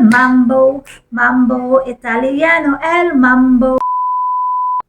Mambo, Mambo Italiano, El Mambo.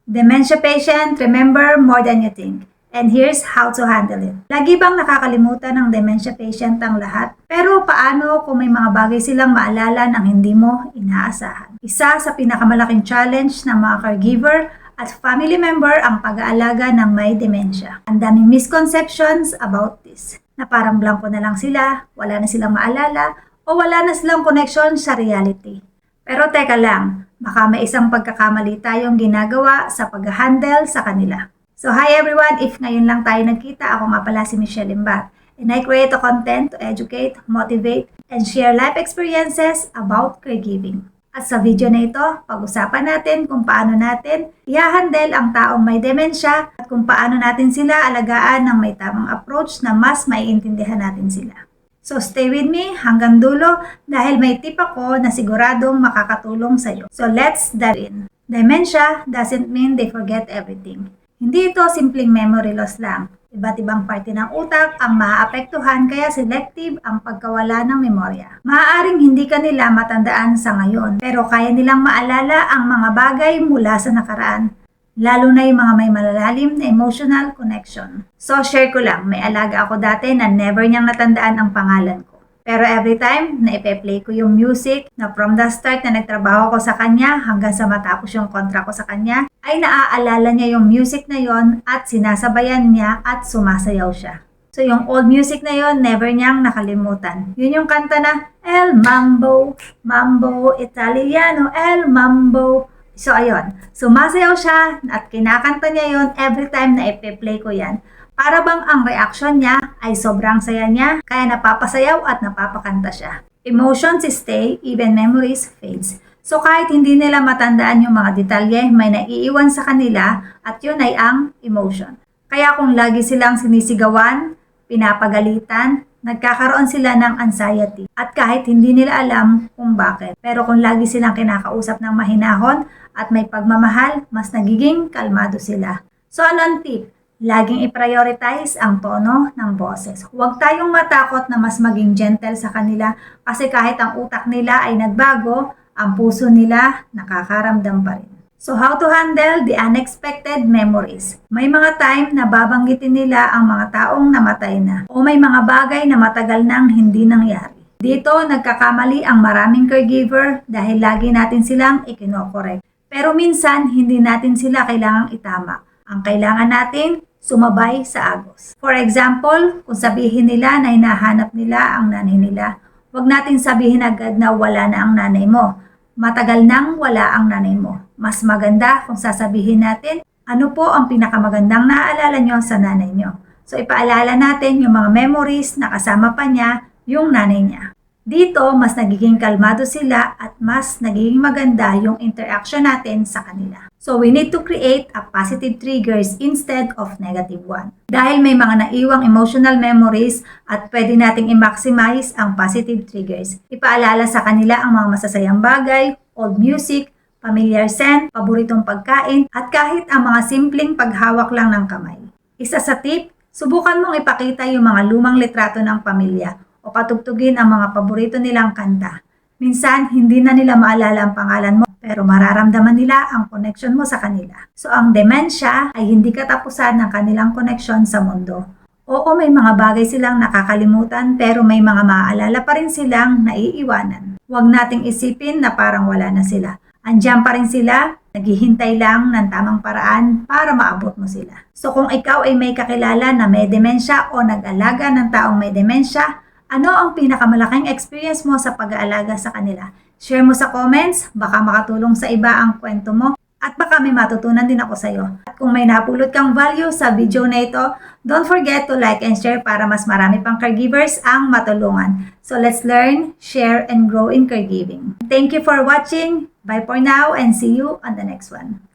Dementia patient, remember more than you think. And here's how to handle it. Lagi bang nakakalimutan ng dementia patient ang lahat? Pero paano kung may mga bagay silang maalala ng hindi mo inaasahan? Isa sa pinakamalaking challenge ng mga caregiver at family member ang pag-aalaga ng may dementia. Ang daming misconceptions about this. Na parang blanco na lang sila, wala na silang maalala, o wala na silang connection sa reality. Pero teka lang, baka may isang pagkakamali tayong ginagawa sa pag-handle sa kanila. So hi everyone, if ngayon lang tayo nagkita, ako nga pala si Michelle Imbat. And I create a content to educate, motivate, and share life experiences about caregiving. At sa video na ito, pag-usapan natin kung paano natin i-handle ang taong may demensya at kung paano natin sila alagaan ng may tamang approach na mas maiintindihan natin sila. So stay with me hanggang dulo dahil may tip ako na siguradong makakatulong sa iyo. So let's dive in. Dementia doesn't mean they forget everything. Hindi ito simpleng memory loss lang. Iba't ibang parte ng utak ang maaapektuhan kaya selective ang pagkawala ng memorya. Maaaring hindi ka nila matandaan sa ngayon pero kaya nilang maalala ang mga bagay mula sa nakaraan lalo na yung mga may malalalim na emotional connection. So, share ko lang, may alaga ako dati na never niyang natandaan ang pangalan ko. Pero every time na ipe-play ko yung music na from the start na nagtrabaho ko sa kanya hanggang sa matapos yung kontra ko sa kanya, ay naaalala niya yung music na yon at sinasabayan niya at sumasayaw siya. So yung old music na yon never niyang nakalimutan. Yun yung kanta na El Mambo, Mambo Italiano, El Mambo. So ayun, sumasayaw siya at kinakanta niya yon every time na ipe-play ko yan. Para bang ang reaksyon niya ay sobrang saya niya, kaya napapasayaw at napapakanta siya. Emotions stay, even memories fades. So kahit hindi nila matandaan yung mga detalye, may naiiwan sa kanila at yun ay ang emotion. Kaya kung lagi silang sinisigawan, pinapagalitan, nagkakaroon sila ng anxiety at kahit hindi nila alam kung bakit. Pero kung lagi silang kinakausap ng mahinahon at may pagmamahal, mas nagiging kalmado sila. So ano ang tip? Laging i-prioritize ang tono ng boses. Huwag tayong matakot na mas maging gentle sa kanila kasi kahit ang utak nila ay nagbago, ang puso nila nakakaramdam pa rin. So how to handle the unexpected memories? May mga time na babanggitin nila ang mga taong namatay na o may mga bagay na matagal nang hindi nangyari. Dito nagkakamali ang maraming caregiver dahil lagi natin silang ikinokorek. Pero minsan hindi natin sila kailangang itama. Ang kailangan natin sumabay sa agos. For example, kung sabihin nila na hinahanap nila ang nanay nila, huwag natin sabihin agad na wala na ang nanay mo. Matagal nang wala ang nanay mo. Mas maganda kung sasabihin natin, ano po ang pinakamagandang naaalala nyo sa nanay nyo. So ipaalala natin yung mga memories na kasama pa niya yung nanay niya. Dito, mas nagiging kalmado sila at mas nagiging maganda yung interaction natin sa kanila. So, we need to create a positive triggers instead of negative one. Dahil may mga naiwang emotional memories at pwede nating i-maximize ang positive triggers. Ipaalala sa kanila ang mga masasayang bagay, old music, familiar scent, paboritong pagkain, at kahit ang mga simpleng paghawak lang ng kamay. Isa sa tip, subukan mong ipakita yung mga lumang litrato ng pamilya o patugtugin ang mga paborito nilang kanta. Minsan, hindi na nila maalala ang pangalan mo, pero mararamdaman nila ang connection mo sa kanila. So, ang dementia ay hindi katapusan ng kanilang connection sa mundo. Oo, may mga bagay silang nakakalimutan, pero may mga maaalala pa rin silang naiiwanan. Huwag nating isipin na parang wala na sila. Andiyan pa rin sila, naghihintay lang ng tamang paraan para maabot mo sila. So kung ikaw ay may kakilala na may demensya o nag-alaga ng taong may demensya, ano ang pinakamalaking experience mo sa pag-aalaga sa kanila? Share mo sa comments, baka makatulong sa iba ang kwento mo at baka may matutunan din ako sa iyo. At kung may napulot kang value sa video na ito, don't forget to like and share para mas marami pang caregivers ang matulungan. So let's learn, share, and grow in caregiving. Thank you for watching. Bye for now and see you on the next one.